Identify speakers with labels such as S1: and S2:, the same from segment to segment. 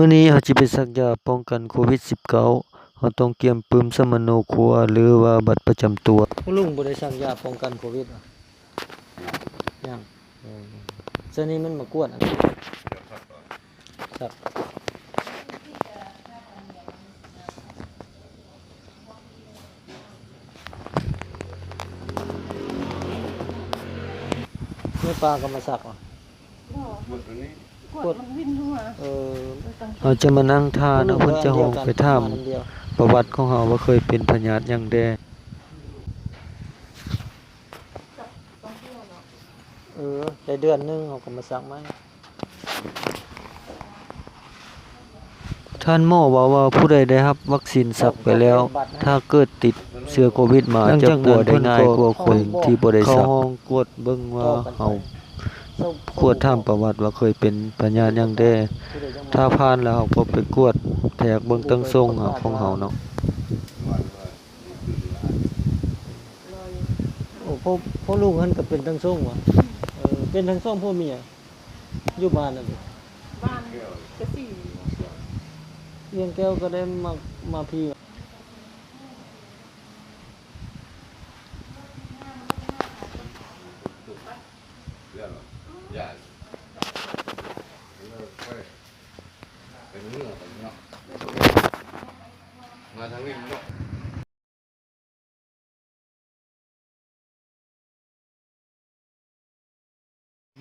S1: มื้อนี้เฮาสิไปสักยาป้องกันโควิด -19 เฮาต้องเตรียมปึมสมโนครัวหรือว่าบัตรประจำตัวคุณลุงบ่ได้สักยาป้องกันโควิดอะยังเออซะนี้มันมากวดอะครับแม่ปลาก็มาสักอะ
S2: กดมันวิ่นหัว
S1: เออเราจะมานั่งทานเอาเพิ่นจะห้องไปถาม
S2: เดียว
S1: ประวัติของเฮาว่าเคยเป็นพญาติหยังแดเออได้เดือนหนึงเขาก็มาสักมาท่านหมอว่าว่าผู้ใดได้รับ วัคซีนสักไปแล้ว ถ้าเกิดติดเชื้อโควิดมาจะป่วยได้ง่ายกว่าคนที่บ่ได้สักห้องกวดเบิ่งว่าเฮา กวดถามประวัติว่าเคยเป็นพญาติหยังแดถ้าผ่านแล้วเราก็ไปกวดแทกเบิ่งตั้งทรงอะของเฮาเนาะโอ้พ่อพ่อลุงหันก็เป็นตั้งทรงว่ะเออเป็นทั้งทรงพ่อเมียอยู่บ้านนั่น
S2: บ้านกระสี่
S1: เลี้ยงแก้วก็ได้มามาพี่
S3: เลิกไปเป็นเรื่องของเนาะมาทางนี้เนาะ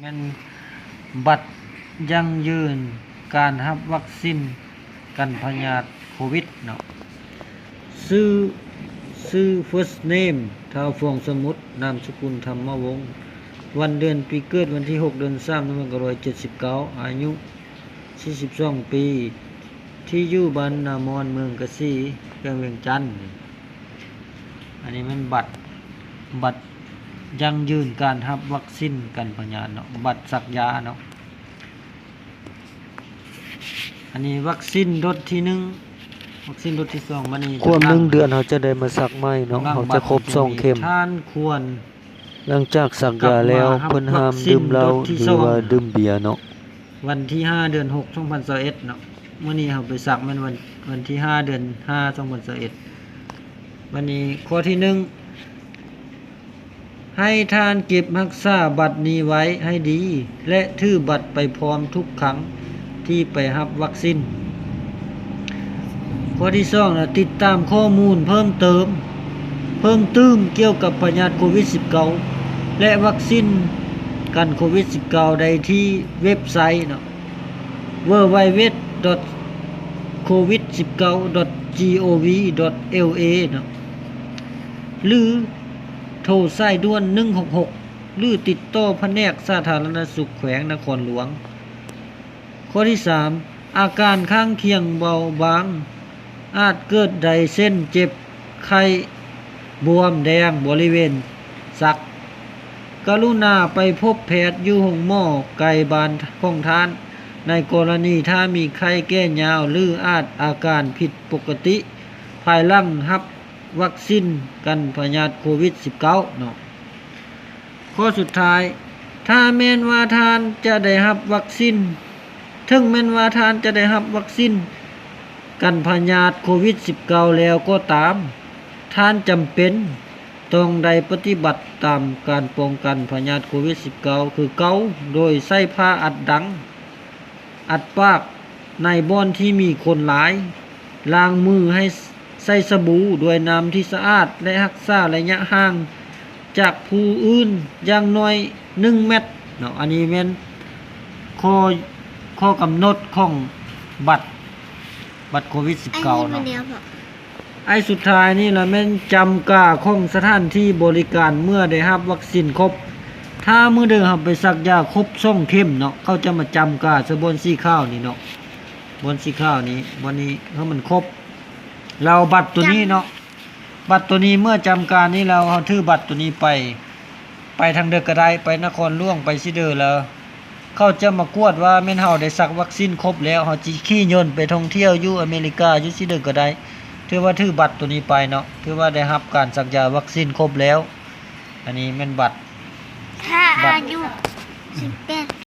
S1: มันบัตรยั่งยืนการรับวัคซีนกันพยาธิโควิดเนาะชื่อชื่อ first name ท้าวฟองสมุทรนามสกุลธรรมวงศ์ วันเดือนปีเกิดวันที่ 6 เดือน3 1979อายุ42ปี ที่อยู่บ้านนามอนเมืองกะสีเมืองเวียงจันทน์อันนี้มันบัตรบัตรยังยืนการรับวัคซีนกันพยาธิเนาะบัตรสักยาเนาะอันนี้วัคซีนโดสที่หนึ่งวัคซีนโดสที่สองมันนี่
S4: ควบหนึ่งเดือนเขาจะได้มาสักไหมเนาะเขาจะครบสองเข็ม
S1: ท่านควร
S4: หลังจากสักยาแล้ว
S1: กลับมา
S4: เพิ่นห้าม
S1: วัคซีน
S4: ดื่มเหล้า
S1: โดสที่
S4: หรื
S1: ส
S4: อ
S1: อง
S4: ว่าดื่มเบียร์เนาะ
S1: วันที่ห้าเดือนหกสองพันสิบเอ็ดเนาะมื่อนี้เขาไปสักมันวันวันที่ห้าเดือนห้าสองพันสิบเอ็ดวันนี้ข้อที่หนึ่งให้ทานเก็บรักษาบัตรนี้ไว้ให้ดี และถือบัตรไปพร้อมทุกครั้งที่ไปรับวัคซีนข้อที่สองนะติดตามข้อมูลเพิ่มเติม เพิ่มเติมเกี่ยวกับพยาธิโควิด -19 และวัคซีนกันโควิด -19 ได้ที่เว็บไซต์เนาะ www.covid19.gov.la เนาะหรือโทรสายด่วน 166 หรือติดต่อแผนกสาธารณสุขแขวงนครหลวง ข้อที่ 3 อาการข้างเคียงเบาบาง อาจเกิดใดเส้นเจ็บไข้บวมแดงบริเวณสัก กรุณาไปพบแพทย์อยู่ห้องหมอไกลบานของทาน ในกรณีถ้ามีไข้แก้ยาวหรืออาจอาการผิดปกติ ภายหลังรับวัคซีนกันพยาธิโควิด -19 เนาะข้อสุดท้าย ถ้าแมนว่าทานจะได้รับวัคซีนถึงแมนว่าทานจะได้รับวัคซีนกันพยาธิโควิด -19 แล้วก็ตาม ท่านจำเป็น ต้องได้ปฏิบัติตามการป้องกันพยาธิโควิด -19 คือเกาโดยใส่ผ้าอัดดัง อัดปากในบ่อนที่มีคนหลายล้างมือให้ใส่สบู่ด้วยน้ำที่สะอาด และรักษาระยะห่าง จากผู้อื่นอย่างน้อย 1 เมตรเนาะอันนี้แม่นข้อข้อกำหนดของบัตรบัตรโควิด -19 เนาะ ไอ้สุดท้ายนี่ละแม่นจำกาของสถานที่บริการเมื่อได้รับวัคซีนครบ ถ้าเมื่อเดิมเราไปสักยาครบส่งเข้มเนาะเขาจะมาจำกาสบนสีข้าวนี่เนาะบนสีข้าวนี้วันนี้เขามันครบ เราบัตรตัวนี้เนาะบัตรตัวนี้เมื่อจำการนี้เราเอาถือบัตรตัวนี้ไป ไปทางเดอกระไดไปนครล่วงไปซิเดอร์แล้วเขาจะมากวดว่าแม่นเฮาได้สักวัคซีนครบแล้วเฮาจิขี่ยนไปท่องเที่ยวอยู่อเมริกาอยู่ซิเดอร์ก็ได้ ถือว่าถือบัตรตัวนี้ไปเนาะถือว่าได้รับการสักยาวัคซีนครบแล้ว อันนี้แม่นบัตร
S5: ถ้าอายุสิบแปด